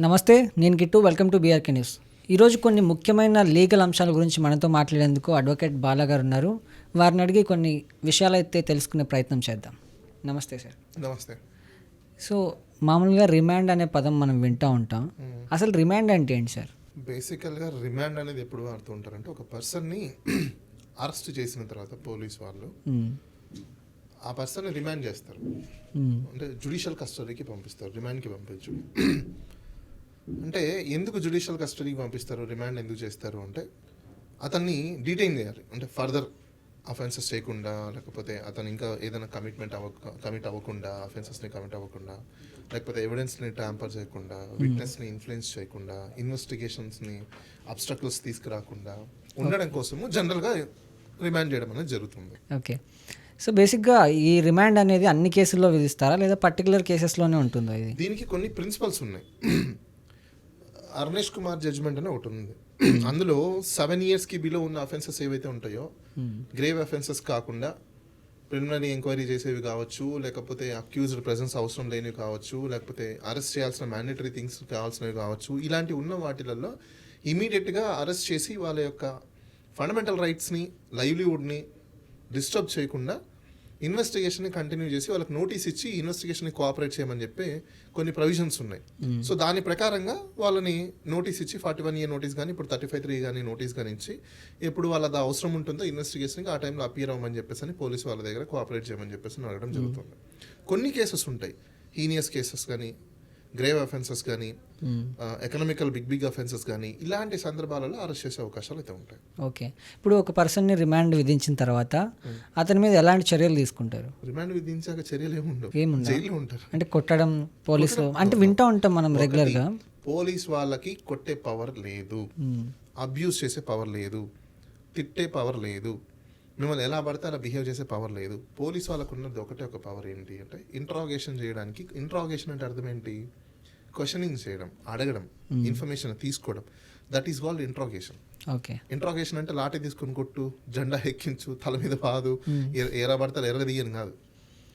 నమస్తే నేను Kittu. Welcome to BRK news ఈరోజు కొన్ని ముఖ్యమైన లీగల్ అంశాల గురించి మనతో మాట్లాడేందుకు అడ్వకేట్ బాలా గారు ఉన్నారు. వారిని అడిగి కొన్ని విషయాలు అయితే తెలుసుకునే ప్రయత్నం చేద్దాం. నమస్తే సార్. నమస్తే. సో మామూలుగా రిమాండ్ అనే పదం మనం వింటూ ఉంటాం. అసలు రిమాండ్ అంటే ఏంటి సార్? బేసికల్గా రిమాండ్ అనేది ఎప్పుడు వాడుతూ ఉంటారంటే ఒక పర్సన్ని అరెస్ట్ చేసిన తర్వాత పోలీస్ వాళ్ళు. ఆ పర్సన్ని రిమాండ్ చేస్తారు. అంటే జుడిషియల్ కస్టడీకి పంపిస్తారు రిమాండ్కి పంపించు. అంటే ఎందుకు జుడిషియల్ కస్టడీకి పంపిస్తారు? రిమాండ్ ఎందుకు చేస్తారు? అంటే అతన్ని డీటైన్ చేయాలి. అంటే ఫర్దర్ అఫెన్సెస్ చేయకుండా లేకపోతే అతను ఇంకా ఏదైనా కమిట్మెంట్ అవ్వ కమిట్ అవ్వకుండా అఫెన్సెస్ని కమిట్ అవ్వకుండా లేకపోతే ఎవిడెన్స్ని ట్యాంపర్ చేయకుండా విట్నెస్ని ఇన్ఫ్లుయెన్స్ చేయకుండా ఇన్వెస్టిగేషన్స్ని అబ్స్ట్రక్ల్స్ తీసుకురాకుండా ఉండడం కోసము జనరల్గా రిమాండ్ చేయడం అనేది జరుగుతుంది. ఓకే సో బేసిక్గా ఈ రిమాండ్ అనేది అన్ని కేసుల్లో విధిస్తారా? లేదా పర్టికులర్ కేసెస్లోనే ఉంటుందా ఇది? దీనికి కొన్ని ప్రిన్సిపల్స్ ఉన్నాయి. అర్నేష్ కుమార్ జడ్జ్మెంట్ అని ఒకటి ఉంది. అందులో సెవెన్ ఇయర్స్కి బిలో ఉన్న అఫెన్సెస్ ఏవైతే ఉంటాయో గ్రేవ్ అఫెన్సెస్ కాకుండా ప్రిలిమినరీ ఎంక్వైరీ చేసేవి కావచ్చు లేకపోతే అక్యూజ్డ్ ప్రెజెన్స్ అవసరం లేనివి కావచ్చు లేకపోతే అరెస్ట్ చేయాల్సిన మ్యాండేటరీ థింగ్స్ కావాల్సినవి కావచ్చు ఇలాంటి ఉన్న వాటిలలో ఇమీడియట్గా అరెస్ట్ చేసి వాళ్ళ యొక్క ఫండమెంటల్ రైట్స్ని లైవ్లీవుడ్ని డిస్టర్బ్ చేయకుండా ఇన్వెస్టిగేషన్ కంటిన్యూ చేసి వాళ్ళకి నోటీస్ ఇచ్చి ఇన్వెస్టిగేషన్ కోఆపరేట్ చేయమని చెప్పి కొన్ని ప్రొవిజన్స్ ఉన్నాయి. సో దాని ప్రకారంగా వాళ్ళని నోటీస్ ఇచ్చి ఫార్టీ వన్ ఇయర్ నోటీస్ కానీ ఇప్పుడు థర్టీ ఫైవ్ త్రీ కానీ నోటీస్ కానీ ఇచ్చి ఎప్పుడు వాళ్ళది అవసరం ఉంటుందో ఇన్వెస్టిగేషన్కి ఆ టైంలో అపియర్ అవ్వమని చెప్పేసి అని పోలీసు వాళ్ళ దగ్గర కోఆపరేట్ చేయమని చెప్పేసి అడగడం జరుగుతుంది. కొన్ని కేసెస్ ఉంటాయి. హీనియస్ కేసెస్ కానీ గ్రేవ్ అఫెన్సెస్ కానీ ఎకనామికల్ బిగ్ బిగ్ అఫెన్సెస్ కానీ ఇలాంటి సందర్భాలలో అరెస్ట్ చేసే అవకాశాలు అయితే ఉంటాయి. ఓకే ఇప్పుడు ఒక పర్సన్ని రిమాండ్ విధించిన తర్వాత అతని మీద ఎలాంటి చర్యలు తీసుకుంటారు? రిమాండ్ విధించాక చర్యలు ఏముండవు ఏముండవు? జైల్లో ఉంటారు. అంటే కొట్టడం పోలీసులు అంటే వింటూ ఉంటాం మనం రెగ్యులర్గా పోలీస్ వాళ్ళకి కొట్టే పవర్ లేదు. అబ్యూస్ చేసే పవర్ లేదు. తిట్టే పవర్ లేదు. మిమ్మల్ని ఎలా పడితే అలా బిహేవ్ చేసే పవర్ లేదు. పోలీస్ వాళ్ళకు ఉన్నది ఒకటే ఒక పవర్ ఏంటి అంటే ఇంట్రాగేషన్ చేయడానికి ఇంట్రాగేషన్ అంటే అర్థం ఏంటి? క్వశ్చనింగ్ చేయడం అడగడం ఇన్ఫర్మేషన్ తీసుకోవడం that is called interrogation okay interrogation అంటే లాఠీ తీసుకుని కొట్టు జెండా ఎక్కించు తల మీద పాదు ఎ- ఎర్ర పడతారు ఎర్ర తీయని కాదు.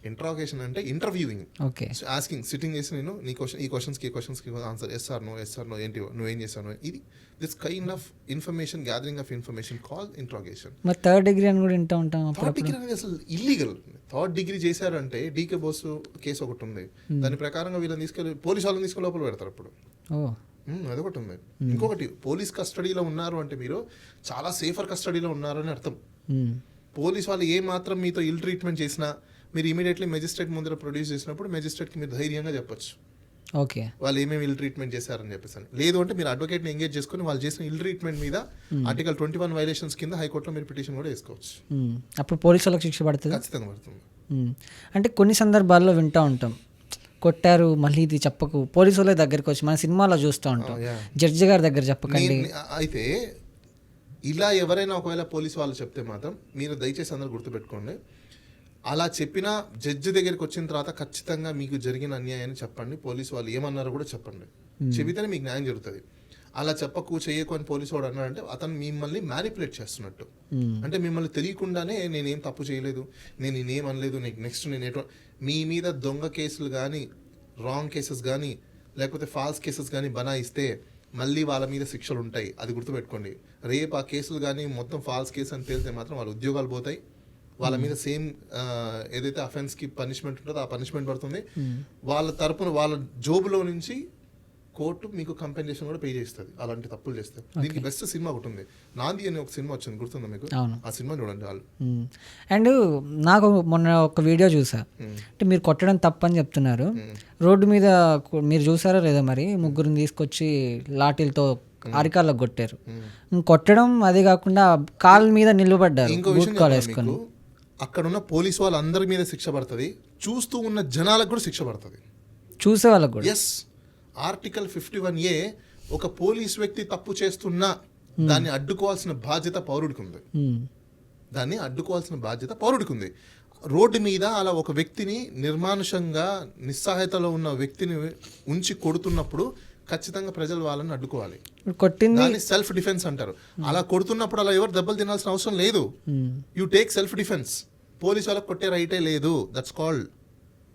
ఇంట్రాగేషన్ అంటే ఇంటర్వ్యూయింగ్ ఓకే ఆస్కింగ్ సిట్టింగ్ చేసి నేను నీ క్వశ్చన్ ఈ క్వశ్చన్స్కి ఈ క్వశ్చన్స్కి answer yes or no yes or no ఏంటి నువ్వేం చేశాను ఇది this kind of information gathering of information call interrogation మరి థర్డ్ డిగ్రీ అని కూడా వింటూ ఉంటాం థర్డ్ డిగ్రీ అనేది అసలు ఇల్లీగల్ థర్డ్ డిగ్రీ చేశారంటే డీకే బోస్ కేసు ఒకటి ఉంది. దాని ప్రకారంగా వీళ్ళని తీసుకెళ్ళి పోలీస్ వాళ్ళని తీసుకెళ్ళి లోపల పెడతారు అప్పుడు. ఓ. మ్మ్, అదొకటి ఉంది. ఇంకొకటి పోలీస్ కస్టడీలో ఉన్నారు అంటే మీరు చాలా సేఫర్ కస్టడీలో ఉన్నారు అని అర్థం. పోలీస్ వాళ్ళు ఏ మాత్రం మీతో ఇల్ ట్రీట్మెంట్ చేసినా మీరు ఇమీడియట్లీ మెజిస్ట్రేట్ ముందర ప్రొడ్యూస్ చేసినప్పుడు మెజిస్ట్రేట్కి మీరు ధైర్యంగా చెప్పొచ్చు. ఓకే. వాళ్ళు ఏమేమి ఇల్ ట్రీట్మెంట్ చేశారని చెప్పేసి అని. లేదు అంటే మీరు అడ్వకేట్ని ఎంగేజ్ చేసుకొని వాళ్ళు చేసిన ఇల్ ట్రీట్మెంట్ మీద ఆర్టికల్ ట్వంటీ వన్ వైలేషన్స్ కింద హైకోర్టులో మీరు పిటిషన్ కూడా వేసుకోవచ్చు. మ్మ్. అప్పుడు పోలీసు వాళ్ళకి శిక్ష పడుతుంది? ఖచ్చితంగా పడుతుంది. మ్మ్. అంటే కొన్ని సందర్భాల్లో వింటూ ఉంటాం. కొట్టారు మళ్ళీ ఇది చెప్పకు. పోలీసు వాళ్ళ దగ్గరికి వచ్చి మన సినిమాలో చూస్తూ ఉంటాం. Oh. జడ్జి గారి దగ్గర చెప్పకండి. అయితే ఇలా ఎవరైనా ఒకవేళ పోలీస్ వాళ్ళు చెప్తే మాత్రం మీరు దయచేసి అందరూ గుర్తుపెట్టుకోండి. అలా చెప్పిన జడ్జి దగ్గరికి వచ్చిన తర్వాత ఖచ్చితంగా మీకు జరిగిన అన్యాయాన్ని చెప్పండి. పోలీసు వాళ్ళు ఏమన్నారో కూడా చెప్పండి. చెబితేనే మీకు న్యాయం జరుగుతుంది. అలా చెప్పకు చేయకు అని పోలీసు వాడు అన్నాడంటే అతను మిమ్మల్ని మ్యానిపులేట్ చేస్తున్నట్టు. అంటే మిమ్మల్ని తెలియకుండానే నేనేం తప్పు చేయలేదు నేను నేనేం అనలేదు నీకు నెక్స్ట్ నేను ఎటు మీ మీద దొంగ కేసులు కానీ రాంగ్ కేసెస్ కానీ లేకపోతే ఫాల్స్ కేసెస్ కానీ బనాయిస్తే మళ్ళీ వాళ్ళ మీద శిక్షలు ఉంటాయి అది గుర్తుపెట్టుకోండి. రేపు ఆ కేసులు కానీ మొత్తం ఫాల్స్ కేసు అని తేలితే మాత్రం వాళ్ళ ఉద్యోగాలు పోతాయి. వాళ్ళ మీద సేమ్ ఏదైతే అఫెన్స్కి పనిష్మెంట్ ఉంటుందో ఆ పనిష్మెంట్ పడుతుంది. వాళ్ళ తరపున వాళ్ళ జోబులో నుంచి కోర్టు మీకు కంపెన్సేషన్ కూడా పే చేస్తుంది. అలాంటి తప్పులు చేస్తే దీనికి బెస్ట్ సినిమా ఒకటి ఉంది. నాంది అనే ఒక సినిమా వచ్చింది. గుర్తుందా మీకు? అవును. ఆ సినిమా చూడండి వాళ్ళు. అండ్ నాకు మొన్న ఒక వీడియో చూసా. అంటే మీరు కొట్టడం తప్పని చెప్తున్నారు. రోడ్డు మీద మీరు చూసారో లేదో మరి ముగ్గురిని తీసుకొచ్చి లాఠీలతో అరికాళ్ళకు కొట్టారు. కొట్టడం అదే కాకుండా కాళ్ళ మీద నిలబడ్డారు. ఇంకో విషయం కాల్ చెప్పనా వేసుకొని మీకు అక్కడ ఉన్న పోలీస్ వాళ్ళందరి మీద శిక్ష పడుతుంది. చూస్తూ ఉన్న జనాలకు కూడా శిక్ష పడుతుంది. చూసే వాళ్ళకు కూడా? Yes article fifty one A ఒక పోలీస్ వ్యక్తి తప్పు చేస్తున్నా దాన్ని అడ్డుకోవాల్సిన బాధ్యత పౌరుడికి ఉంది. మ్మ్. దాన్ని అడ్డుకోవాల్సిన బాధ్యత పౌరుడికి ఉంది. రోడ్డు మీద అలా ఒక వ్యక్తిని నిర్మానుషంగా నిస్సహాయతలో ఉన్న వ్యక్తిని ఉంచి కొడుతున్నప్పుడు ఖచ్చితంగా ప్రజలు వాళ్ళని అడ్డుకోవాలి. కొట్టింది దాన్ని సెల్ఫ్ డిఫెన్స్ అంటారు. అలా కొడుతున్నప్పుడు అలా ఎవరు దెబ్బలు తినాల్సిన అవసరం లేదు. You take self defence police వాళ్ళకి కొట్టే రైటే లేదు. That's called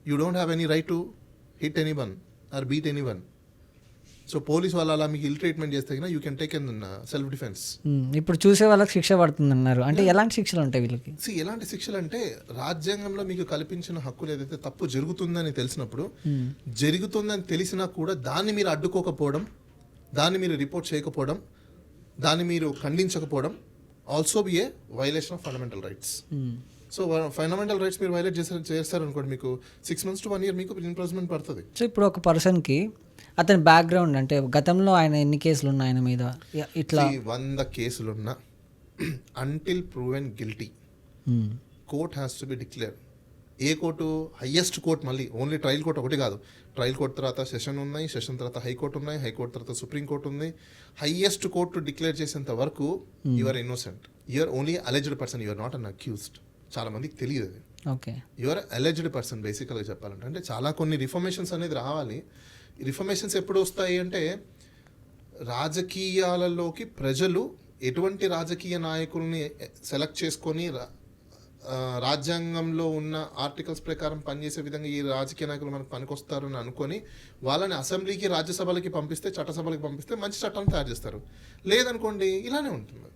you don't have any right to hit anyone or beat anyone so police వాళ్ళు అలా మీకు ఇల్ ట్రీట్మెంట్ చేస్తే you can take an self defence ఇప్పుడు చూసే వాళ్ళకి శిక్ష పడుతుంది అన్నారు అంటే ఎలాంటి శిక్షలు ఉంటాయి వీళ్ళకి? సి ఎలాంటి శిక్షలు అంటే రాజ్యాంగంలో మీకు కల్పించిన హక్కులు ఏదైతే తప్పు జరుగుతుందని తెలిసినప్పుడు జరుగుతుందని తెలిసినా కూడా దాన్ని మీరు అడ్డుకోకపోవడం దాన్ని మీరు రిపోర్ట్ చేయకపోవడం దాన్ని మీరు ఖండించకపోవడం also be a violation of fundamental rights so fundamental rights మీరు వైలేట్ చేశారు చేస్తారు అనుకోండి మీకు six months to one year మీకు ఇంప్రూవ్మెంట్ పడుతుంది. సో ఇప్పుడు ఒక పర్సన్కి అతని బ్యాక్గ్రౌండ్ అంటే గతంలో ఆయన ఎన్ని కేసులు ఉన్నాయి ఆయన మీద? ఇట్లా. వంద కేసులున్నా until proven guilty court has to be declare a court? Highest court మళ్ళీ. ఓన్లీ ట్రయల్ కోర్ట్ ఒకటి కాదు. ట్రయల్ కోర్ట్ తర్వాత సెషన్ ఉన్నాయి సెషన్ తర్వాత హైకోర్టు ఉన్నాయి హైకోర్టు తర్వాత సుప్రీం కోర్ట్ ఉంది. హయ్యెస్ట్ కోర్టు డిక్లేర్ చేసేంత వరకు you are innocent you are only alleged person you are not an accused చాలా మందికి తెలియదు అది. Okay. You are alleged person బేసికల్గా చెప్పాలంటే. అంటే చాలా కొన్ని రిఫర్మేషన్స్ అనేది రావాలి. రిఫర్మేషన్స్ ఎప్పుడు వస్తాయి అంటే రాజకీయాలలోకి ప్రజలు ఎటువంటి రాజకీయ నాయకుల్ని సెలెక్ట్ చేసుకొని రాజ్యాంగంలో ఉన్న ఆర్టికల్స్ ప్రకారం పనిచేసే విధంగా ఈ రాజకీయ నాయకులు మనకు పనికొస్తారు అని అనుకొని వాళ్ళని అసెంబ్లీకి రాజ్యసభలకి పంపిస్తే చట్టసభలకి పంపిస్తే మంచి చట్టాన్ని తయారు చేస్తారు. లేదనుకోండి ఇలానే ఉంటుంది.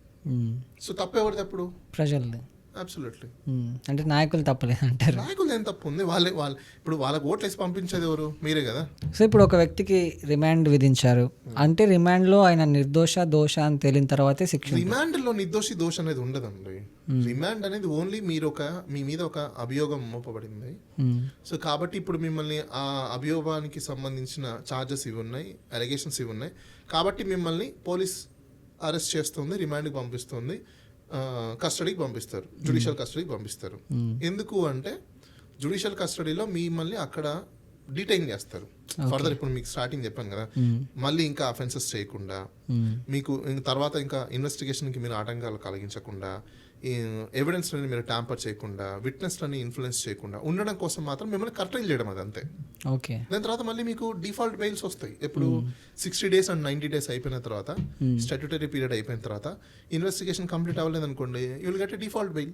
సో తప్పెవరిది అప్పుడు? ప్రజలది. అబ్సల్యూట్లీ ఉమ్, అంటే నాయకులు తప్పలేదు అంటారు. నాయకులు ఏం తప్పు ఉంది? వాళ్ళే వాళ్ళు ఇప్పుడు వాళ్ళకి ఓట్లు వేసి పంపించేది ఎవరు? మీరే కదా. సో ఇప్పుడు ఒక వ్యక్తికి రిమాండ్ విధించారు. అంటే రిమాండ్లో ఆయన నిర్దోష దోష అని తేలిన తర్వాతే శిక్ష రిమాండ్లో నిర్దోషి దోష అనేది ఉండదండి. రిమాండ్ అనేది ఓన్లీ మీరు ఒక మీ మీద ఒక అభియోగం మోపబడింది. సో కాబట్టి ఇప్పుడు మిమ్మల్ని ఆ అభియోగానికి సంబంధించిన ఛార్జెస్ ఇవి ఉన్నాయి అలిగేషన్స్ ఇవి ఉన్నాయి. కాబట్టి మిమ్మల్ని పోలీస్ అరెస్ట్ చేస్తుంది రిమాండ్కి పంపిస్తుంది. కస్టడీకి పంపిస్తారు. జుడిషియల్ కస్టడీకి పంపిస్తారు. ఎందుకు అంటే జుడిషియల్ కస్టడీలో మిమ్మల్ని అక్కడ డిటైన్ చేస్తారు. ఫర్దర్ ఇప్పుడు మీకు స్టార్టింగ్ చెప్పాను కదా. మళ్ళీ ఇంకా అఫెన్సెస్ చేయకుండా మీకు తర్వాత ఇంకా ఇన్వెస్టిగేషన్కి మీరు ఆటంకాలు కలిగించకుండా ఎవిడెన్స్లని మీరు ట్యాంపర్ చేయకుండా విట్నెస్లని ఇన్ఫ్లుయెన్స్ చేయకుండా ఉండడం కోసం మాత్రం మిమ్మల్ని కర్టైల్ చేయడం అది అంతే. ఓకే. దాని తర్వాత మళ్ళీ మీకు డిఫాల్ట్ బెయిల్స్ వస్తాయి. ఎప్పుడు sixty days and ninety days అయిపోయిన తర్వాత స్టాట్యుటరీ పీరియడ్ అయిపోయిన తర్వాత ఇన్వెస్టిగేషన్ కంప్లీట్ అవ్వలేదు అనుకోండి you will get default bail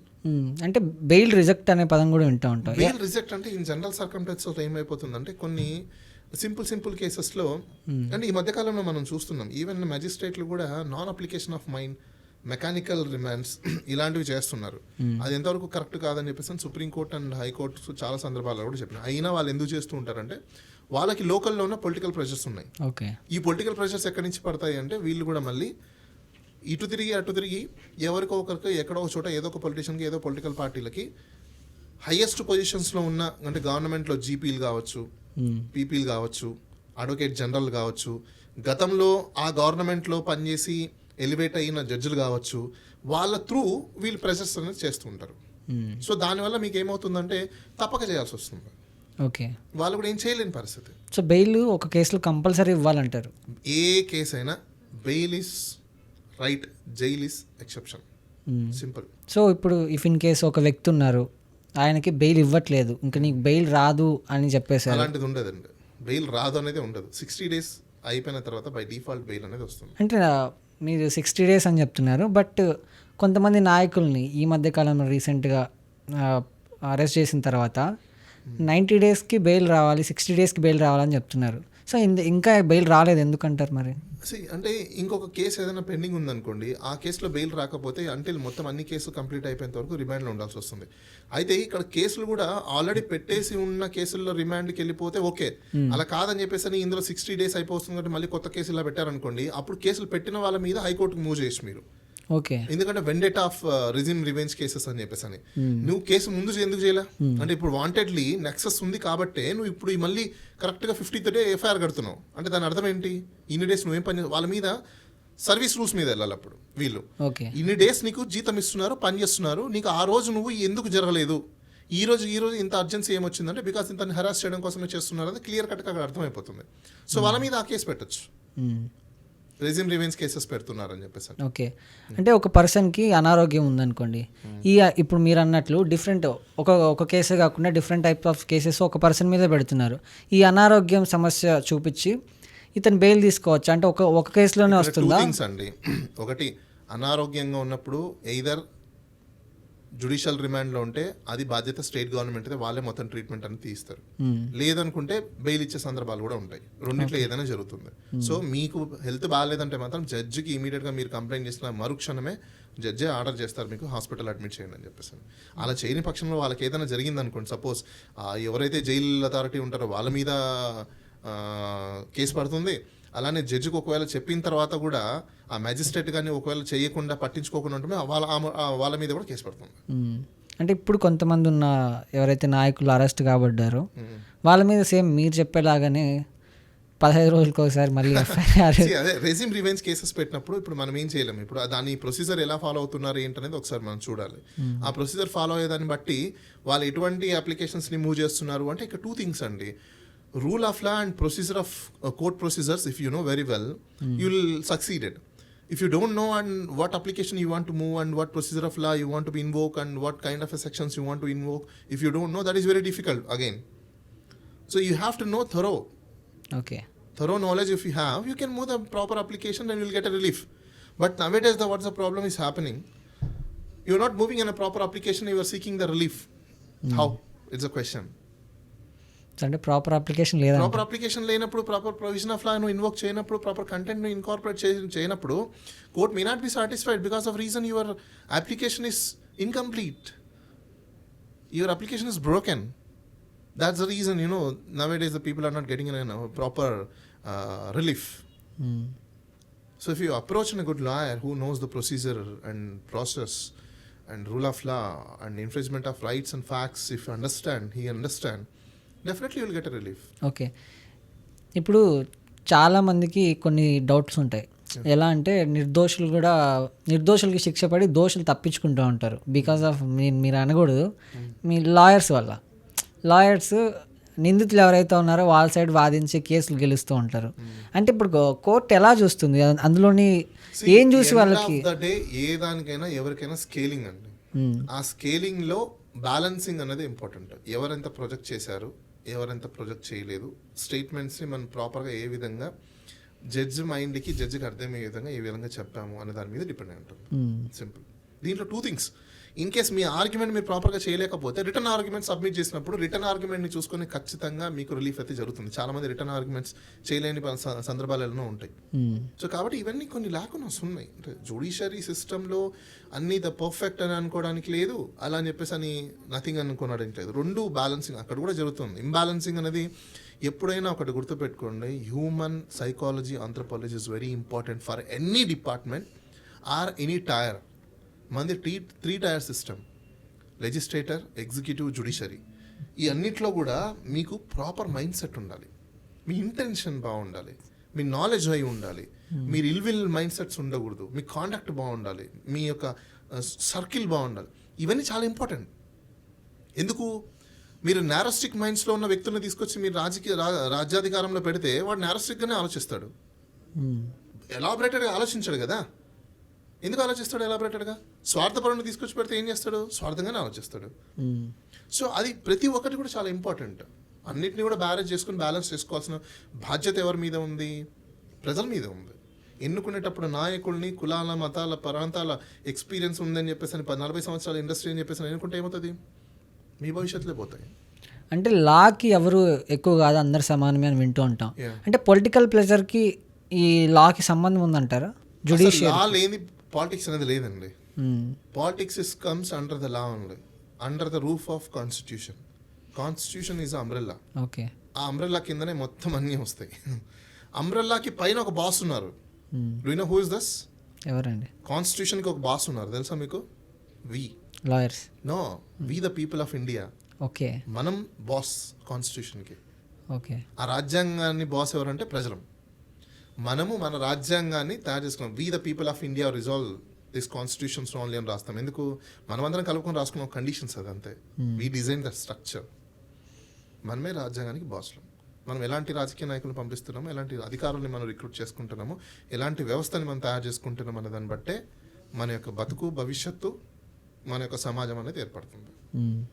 అంటే బెయిల్ రిజెక్ట్ అనే పదం కూడా వింటూ ఉంటాం. బెయిల్ రిజెక్ట్ అంటే ఇన్ జనరల్ సర్కమ్టెన్సెస్ ఏమైపోతుందంటే కొన్ని సింపుల్ సింపుల్ కేసెస్లో అంటే ఈ మధ్యకాలంలో మనం చూస్తున్నాం. ఈవెన్ మెజిస్ట్రేట్లు కూడా non application of mind mechanical remands ఇలాంటివి చేస్తున్నారు. అది ఎంతవరకు కరెక్ట్ కాదని చెప్పేసి సుప్రీంకోర్టు అండ్ హైకోర్టు చాలా సందర్భాల్లో కూడా చెప్పిన అయినా వాళ్ళు ఎందుకు చేస్తూ ఉంటారంటే వాళ్ళకి లోకల్లో ఉన్న పొలిటికల్ ప్రెషర్స్ ఉన్నాయి. ఓకే. ఈ పొలిటికల్ ప్రెషర్స్ ఎక్కడి నుంచి పడతాయి అంటే వీళ్ళు కూడా మళ్ళీ ఇటు తిరిగి అటు తిరిగి ఎవరికో ఒకరికి ఎక్కడో ఒక చోట ఏదో ఒక పొలిటీషియన్కి ఏదో పొలిటికల్ పార్టీలకి హయ్యెస్ట్ పొజిషన్స్లో ఉన్న అంటే గవర్నమెంట్లో జీపీలు కావచ్చు పీపీలు కావచ్చు అడ్వకేట్ జనరల్ కావచ్చు గతంలో ఆ గవర్నమెంట్లో పనిచేసి ఎలివేట్ అయిన జడ్జిలు కావచ్చు వాళ్ళ త్రూ వీళ్ళు ప్రెషర్స్ అనేది చేస్తూ ఉంటారు. ఉమ్, సో దానివల్ల మీకు ఏమవుతుందంటే తప్పక చేయాల్సి వస్తుంది. ఓకే వాళ్ళు కూడా ఏం చేయలేని పరిస్థితి. సో బెయిల్ ఒక కేసులో కంపల్సరీ ఇవ్వాలంటారు. ఏ కేసు అయినా bail is right jail is exception. Simple so ఇప్పుడు ఇఫ్ ఇన్ కేసు ఒక వ్యక్తి ఉన్నారు ఆయనకి బెయిల్ ఇవ్వట్లేదు ఇంకా నీకు బెయిల్ రాదు అని చెప్పేసారు అలాంటిది ఉండదండి. బెయిల్ రాదు అనేది ఉండదు. సిక్స్టీ డేస్ అయిపోయిన తర్వాత బై డిఫాల్ట్ బెయిల్ అనేది వస్తుంది. అంటే మీరు సిక్స్టీ డేస్ అని చెప్తున్నారు. బట్ కొంతమంది నాయకుల్ని ఈ మధ్య కాలంలో రీసెంట్గా అరెస్ట్ చేసిన తర్వాత నైంటీ డేస్కి బెయిల్ రావాలి సిక్స్టీ డేస్కి బెయిల్ రావాలని చెప్తున్నారు. సో ఇంకా బెయిల్ రాలేదు ఎందుకంటారు మరి? అంటే ఇంకొక కేసు ఏదైనా పెండింగ్ ఉందనుకోండి ఆ కేసులో బెయిల్ రాకపోతే అంటిల్ మొత్తం అన్ని కేసులు కంప్లీట్ అయిపోయేంత వరకు రిమాండ్లో ఉండాల్సి వస్తుంది. అయితే ఇక్కడ కేసులు కూడా ఆల్రెడీ పెట్టేసి ఉన్న కేసుల్లో రిమాండ్కి వెళ్ళిపోతే ఓకే. అలా కాదని చెప్పేసి ఇందులో సిక్స్టీ డేస్ అయిపోతుంది కాబట్టి మళ్ళీ కొత్త కేసు ఇలా పెట్టారనుకోండి అప్పుడు కేసులు పెట్టిన వాళ్ళ మీద హైకోర్టుకు మూవ్ చేసి మీరు. ఓకే. ఎందుకంటే vendetta of regime revenge cases అని చెప్పేసి అని. నువ్వు కేసు ముందు ఎందుకు చేయలే? అంటే ఇప్పుడు వాంటెడ్లీ నెక్సెస్ ఉంది కాబట్టే నువ్వు ఇప్పుడు ఈ మళ్ళీ కరెక్ట్గా ఫిఫ్టీ డే ఎఫ్ఐఆర్ కడుతున్నావు. అంటే దాని అర్థం ఏంటి? ఇన్ని డేస్ నువ్వేం పని వాళ్ళ మీద సర్వీస్ రూల్స్ మీద వెళ్ళాలి అప్పుడు వీళ్ళు. ఇన్ని డేస్ నీకు జీతం ఇస్తున్నారు పని చేస్తున్నారు నీకు ఆ రోజు నువ్వు ఎందుకు జరగలేదు? ఈ రోజు ఈ రోజు ఇంత అర్జెన్సీ ఏమొచ్చిందంటే బికాస్ ఇంత హెరాస్ చేయడం కోసమే చేస్తున్నారు అది క్లియర్ కట్గా అక్కడ అర్థమైపోతుంది. సో వాళ్ళ మీద ఆ కేసు పెట్టచ్చు. రెజిమ్ రివెంజ్ కేసెస్ పెడుతున్నారని చెప్పేసి. ఓకే. అంటే ఒక పర్సన్కి అనారోగ్యం ఉందనుకోండి. ఈ ఇప్పుడు మీరు అన్నట్లు డిఫరెంట్ ఒక ఒక కేసే కాకుండా డిఫరెంట్ టైప్ ఆఫ్ కేసెస్ ఒక పర్సన్ మీద పెడుతున్నారు. ఈ అనారోగ్యం సమస్య చూపించి ఇతను బెయిల్ తీసుకోవచ్చు? అంటే ఒక ఒక కేసులోనే వస్తుందా? అండి. ఒకటి అనారోగ్యంగా ఉన్నప్పుడు ఎయిదర్ జుడిషియల్ రిమాండ్లో ఉంటే అది బాధ్యత స్టేట్ గవర్నమెంట్ వాళ్ళే మొత్తం ట్రీట్మెంట్ అని తీస్తారు మ్మ్. లేదనుకుంటే బెయిల్ ఇచ్చే సందర్భాలు కూడా ఉంటాయి. రెండిట్లో ఏదైనా జరుగుతుంది. సో మీకు హెల్త్ బాగాలేదంటే మాత్రం జడ్జికి ఇమీడియట్గా మీరు కంప్లైంట్ చేసిన మరుక్షణమే జడ్జే ఆర్డర్ చేస్తారు మీకు హాస్పిటల్ అడ్మిట్ చేయండి అని చెప్పేసి. అలా చేయని పక్షంలో వాళ్ళకి ఏదైనా జరిగింది అనుకోండి సపోజ్ ఎవరైతే జైల్ అథారిటీ ఉంటారో వాళ్ళ మీద కేసు పడుతుంది అలానే జడ్జికి ఒకవేళ చెప్పిన తర్వాత కూడా ఆ మ్యాజిస్ట్రేట్ కానీ ఒకవేళ చేయకుండా పట్టించుకోకుండా ఉంటే వాళ్ళ వాళ్ళ మీద కూడా కేసు పడుతుంది. అంటే ఇప్పుడు కొంతమంది ఉన్న ఎవరైతే నాయకులు అరెస్ట్ కాబడ్డారో వాళ్ళ మీద సేమ్ మీరు చెప్పేలాగానే పదహైదు రోజులకు ఒకసారి మళ్ళీ ఎఫ్ఐఆర్ అదే రివెన్స్ కేసెస్ పెట్టినప్పుడు ఇప్పుడు మనం ఏం చేయలేము ఇప్పుడు దాని ప్రొసీజర్ ఎలా ఫాలో అవుతున్నారు ఏంటనేది ఒకసారి మనం చూడాలి. ఆ ప్రొసీజర్ ఫాలో అయ్యేదాన్ని బట్టి వాళ్ళు ఎటువంటి applications ని మూవ్ చేస్తున్నారు అంటే ఇక్కడ టూ థింగ్స్ అండి. rule of law and procedure of uh, court procedures, if you know very well, mm. you will succeed it. If you don't know and what application you want to move and what procedure of law you want to invoke and what kind of sections you want to invoke, if you don't know, that is very difficult again. So you have to know thorough. Okay. Thorough knowledge if you have, you can move the proper application and you'll get a relief. But nowadays, the what's the problem is happening. You're not moving in a proper application. You are seeking the relief. Mm. How? It's a question. అంటే proper application లేదా proper application లేనప్పుడు proper provision of law invoke చేయనప్పుడు proper కంటెంట్ను incorporate చేయనప్పుడు court may not be satisfied because of reason your application is incomplete your application is broken that's the reason you know nowadays the people are not getting proper relief hmm. So if you approach a good lawyer who knows the procedure and process and rule of law and infringement of rights and facts, if you understand, you'll get a relief. Okay ఇప్పుడు చాలా మందికి కొన్ని doubts ఉంటాయి. ఎలా అంటే నిర్దోషులు కూడా నిర్దోషులకి శిక్ష పడి దోషులు తప్పించుకుంటూ ఉంటారు. బికాస్ ఆఫ్ మీరు మీరు అనకూడదు. మీ లాయర్స్ వల్ల. లాయర్స్ నిందితులు ఎవరైతే ఉన్నారో వాళ్ళ సైడ్ వాదించి కేసులు గెలుస్తూ ఉంటారు. అంటే ఇప్పుడు కోర్టు ఎలా చూస్తుంది? అందులోని ఏం చూసి వాళ్ళకి డే ఏ దానికైనా ఎవరికైనా స్కేలింగ్ అండి. మ్మ్. ఆ స్కేలింగ్లో బ్యాలెన్సింగ్ అనేది ఇంపార్టెంట్ ఎవరెంత ప్రొజెక్ట్ చేశారు ఎవరెంత ప్రొజెక్ట్ చేయలేదు. స్టేట్మెంట్స్ని మనం ప్రాపర్గా ఏ విధంగా జడ్జ్ మైండ్కి జడ్జికి అర్థమయ్యే విధంగా ఏ విధంగా చెప్పాము అనే దాని మీద డిపెండ్ అయి ఉంటుంది. సింపుల్ దీంట్లో టూ థింగ్స్ ఇన్ కేస్ మీ ఆర్గ్యుమెంట్ మీరు ప్రాపర్గా చేయలేకపోతే రిటర్న్ ఆర్గ్యుమెంట్ సబ్మిట్ చేసినప్పుడు రిటర్న్ ఆర్గ్యుమెంట్ని చూసుకొని ఖచ్చితంగా మీకు రిలీఫ్ అయితే జరుగుతుంది. చాలా మంది రిటర్న్ ఆర్గ్యుమెంట్స్ చేయలేని సందర్భాలు ఎన్నో ఉంటాయి. సో కాబట్టి ఇవన్నీ కొన్ని లేకుండా ఉన్నాయి. అంటే జుడిషియరీ సిస్టంలో అన్ని ద పర్ఫెక్ట్ అని అనుకోవడానికి లేదు అలా అని చెప్పేసి అని నథింగ్ అనుకోవడానికి లేదు. రెండు బ్యాలెన్సింగ్ అక్కడ కూడా జరుగుతుంది. ఇంబ్యాలెన్సింగ్ అనేది ఎప్పుడైనా ఒకటి గుర్తుపెట్టుకోండి. Human psychology anthropology is very important for any department or any tier మంది the three tier system legislator executive judiciary ఈ అన్నిట్లో కూడా మీకు ప్రాపర్ మైండ్ సెట్ ఉండాలి. మీ ఇంటెన్షన్ బాగుండాలి. మీ నాలెడ్జ్ అయి ఉండాలి. మీరు ఇల్విల్ మైండ్ సెట్స్ ఉండకూడదు. మీ కాండక్ట్ బాగుండాలి. మీ యొక్క సర్కిల్ బాగుండాలి. ఇవన్నీ చాలా ఇంపార్టెంట్ ఎందుకు? మీరు నారస్టిక్ మైండ్స్లో ఉన్న వ్యక్తులను తీసుకొచ్చి మీరు రాజకీయ రాజ్యాధికారంలో పెడితే వాడు నారస్టిక్గానే ఆలోచిస్తాడు. ఎలాబరేటెడ్గా ఆలోచించాడు కదా. ఎందుకు ఆలోచిస్తాడు ఎలాబరేటెడ్గా స్వార్థపరుని తీసుకొచ్చి పెడితే ఏం చేస్తాడు? స్వార్థంగానే ఆలోచిస్తాడు. సో అది ప్రతి ఒక్కటి కూడా చాలా ఇంపార్టెంట్ అన్నిటిని కూడా బ్యాలెన్స్ చేసుకుని బ్యాలెన్స్ చేసుకోవాల్సిన బాధ్యత ఎవరి మీద ఉంది? ప్రజల మీద ఉంది. ఎన్నుకునేటప్పుడు నాయకుల్ని కులాల మతాల ప్రాంతాల ఎక్స్పీరియన్స్ ఉందని చెప్పేసి నలభై సంవత్సరాల ఇండస్ట్రీ అని చెప్పేసి ఎన్నుకుంటే ఏమవుతుంది? మీ భవిష్యత్తులో పోతాయి. అంటే లాకి ఎవరు ఎక్కువ కాదు అందరు సమానమే అని వింటూ ఉంటాం. అంటే పొలిటికల్ ప్రెజర్కి ఈ లాకి సంబంధం ఉందంటారా? జుడిషియరీ లా లేని పాలిటిక్స్ అనేది లేదండి. Politics is comes under the law only under the roof of constitution constitution is umbrella okay ఆ అంబ్రెల్లా కిందనే మొత్తం అన్నీ వస్తాయి. అంబ్రెల్లాకి పైన ఒక బాస్ ఉన్నారు. Do know who is this ఎవరండి? కాన్స్టిట్యూషన్కి ఒక బాస్ ఉన్నారు. తెలుసా మీకు? We lawyers know we the people of India okay మనం బాస్ కాన్స్టిట్యూషన్కి ఓకే ఆ రాజ్యాంగాన్ని బాస్ ఎవరంటే ప్రజలం. మనము మన రాజ్యాంగాన్ని తయారు చేసుకున్నాం. We the people of India resolve this constitutions only అని రాస్తాం. ఎందుకు? మనమందరం కలుపుకొని రాసుకున్న కండిషన్స్ అది అంతే. వీ డిజైన్ ద స్ట్రక్చర్ మనమే రాజ్యాంగానికి బాస్లు మనం ఎలాంటి రాజకీయ నాయకులు పంపిస్తున్నాము ఎలాంటి అధికారుల్ని మనం రిక్రూట్ చేసుకుంటున్నాము ఎలాంటి వ్యవస్థని మనం తయారు చేసుకుంటున్నాం అనే దాన్ని బట్టే మన యొక్క బతుకు భవిష్యత్తు మన యొక్క సమాజం అనేది ఏర్పడుతుంది. మ్మ్.